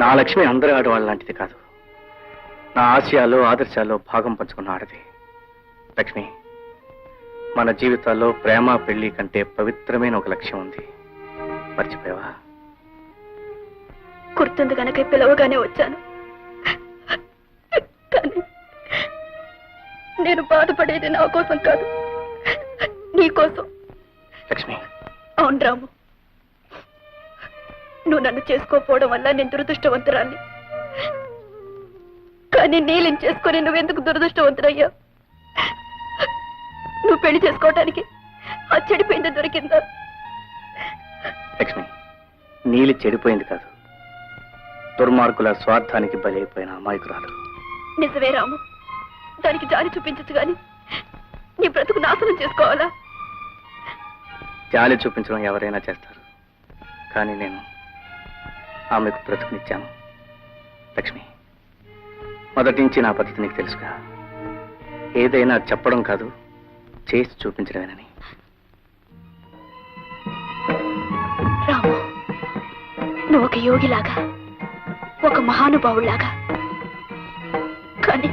నా లక్ష్మి అందరి ఆడవాళ్ళ లాంటిది కాదు. నా ఆశయాలు ఆదర్శాల్లో భాగం పంచుకున్న ఆడది. లక్ష్మి మన జీవితాల్లో ప్రేమ పెళ్ళి కంటే పవిత్రమైన ఒక లక్ష్యం ఉంది. మర్చిపోయావా? గుర్తుంది కనుక పిలవగానే వచ్చాను. కానీ నేను బాధపడేది నా కోసం కాదు. నీ కోసం. లక్ష్మి. అవును రాము. నువ్వు నన్ను చేసుకోకపోవడం వల్ల నేను దురదృష్టవంతురాన్ని కానీ నీళ్ళని చేసుకొని నువ్వెందుకు దురదృష్టవంతురయ్యా నువ్వు పెళ్ళి చేసుకోవటానికి ఆ చెడిపోయింది దొరికిందా? లక్ష్మి నీలి చెడిపోయింది కాదు. దుర్మార్గుల స్వార్థానికి బలైపోయిన అమాయకురాలు. నిజమే రాము. దానికి జాలి చూపించచ్చు గాని నీ బ్రతుకు నాశనం చేసుకోవాలా? జాలి చూపించడం ఎవరైనా చేస్తారు. కానీ నేను ఆమెకు బ్రతుకునిచ్చాను. లక్ష్మి మొదటి నుంచి నా పద్ధతి నీకు తెలుసుగా. ఏదైనా చెప్పడం కాదు చేసి చూపించడమేనని. రాము నువ్వు ఒక యోగిలాగా ఒక మహానుభావులాగా కానీ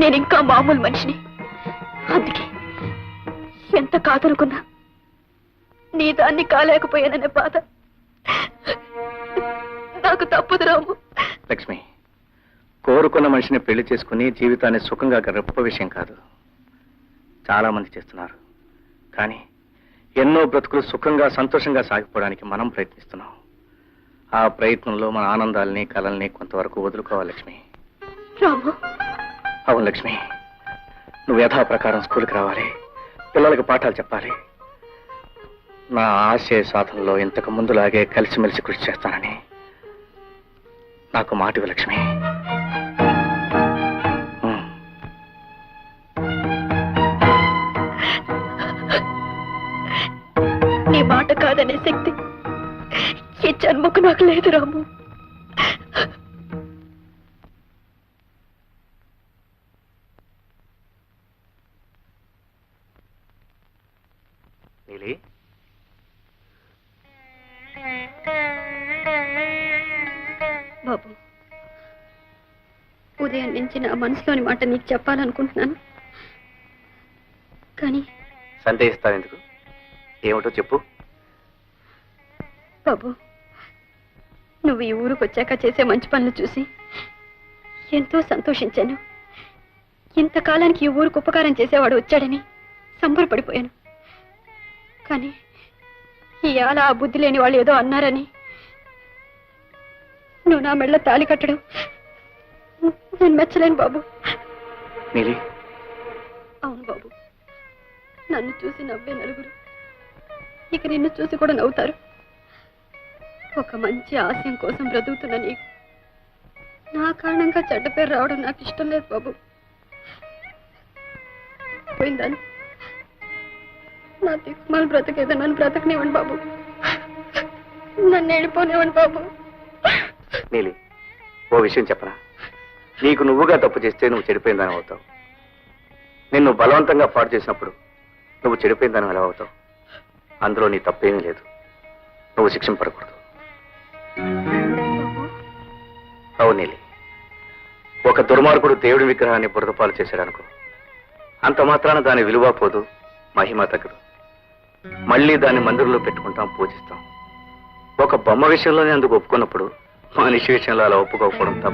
నేను ఇంకా మామూలు మనిషిని. అందుకే ఎంత కాదనుకున్నా నీ దాన్ని కాలేకపోయాననే బాధ నాకు తప్పదు రాము. లక్ష్మి కోరుకున్న మనిషిని పెళ్ళి చేసుకుని జీవితాన్ని సుఖంగా గొప్ప విషయం కాదు. చాలా మంది చేస్తున్నారు. కానీ ఎన్నో బ్రతుకులు సుఖంగా సంతోషంగా సాగిపోవడానికి మనం ప్రయత్నిస్తున్నాం. ఆ ప్రయత్నంలో మన ఆనందాల్ని కలల్ని కొంతవరకు వదులుకోవాలి లక్ష్మి. రాము. అవును లక్ష్మి నువ్వు యథా ప్రకారం స్కూల్కి రావాలి పిల్లలకు పాఠాలు చెప్పాలి. నా ఆశయ సాధనలో ఇంతకు ముందులాగే కలిసిమెలిసి కృషి చేస్తానని. నాకు మాటివి లక్ష్మి. నీ మాట కాదనే శక్తి ఈ జన్మకు నాకు లేదు రాము. నీలి. బాబు. ఉదయం నుంచి నా మనసులోని మాట నీకు చెప్పాలనుకుంటున్నాను. కానీ సందేహిస్తావు ఎందుకు ఏమిటో చెప్పు. బాబు నువ్వు ఈ ఊరికి వచ్చాక చేసే మంచి పనులు చూసి ఎంతో సంతోషించాను. ఇంతకాలానికి ఈ ఊరికి ఉపకారం చేసేవాడు వచ్చాడని సంబరపడిపోయాను. కానీ ఇవాళ ఆ బుద్ధి లేని వాళ్ళు ఏదో అన్నారని నువ్వు నా మెళ్ళ తాళి కట్టడం నేను మెచ్చలేను బాబు. నీలి అవును బాబు. నన్ను చూసి నవ్వే నలుగురు. ఇక నిన్ను చూసి కూడా నవ్వుతారు. ఒక మంచి ఆశయం కోసం బ్రతుకుతున్న నీకు. నా కారణంగా చెడ్డ పేరు రావడం నాకు ఇష్టం లేదు బాబు. పోయిందాను? నా దిక్కుమాల బ్రతకేదో నన్ను బ్రతకనివ్వండి బాబు. నన్ను వెళ్ళిపోనివ్వండి బాబు. నీలి ఓ విషయం చెప్పరా? నీకు నువ్వుగా తప్పు చేస్తే నువ్వు చెడిపోయిందని అవుతావు. నిన్ను బలవంతంగా పాడు చేసినప్పుడు నువ్వు చెడిపోయిందని ఎలా అవుతావు? అందులో నీ తప్పేమీ లేదు. నువ్వు శిక్షింపడకూడదు. పడకూడదు అవును నీలి ఒక దుర్మార్గుడు దేవుడి విగ్రహాన్ని బురదపాలు చేశాడనుకో అంత మాత్రాన దాని విలువ పోదు మహిమ తగ్గదు. మళ్ళీ దాన్ని మందిరంలో పెట్టుకుంటాం పూజిస్తాం. ఒక బొమ్మ విషయంలోనే అందుకు ఒప్పుకున్నప్పుడు మనిషి విషయంలో అలా ఒప్పుకోకపోవడం తప్ప.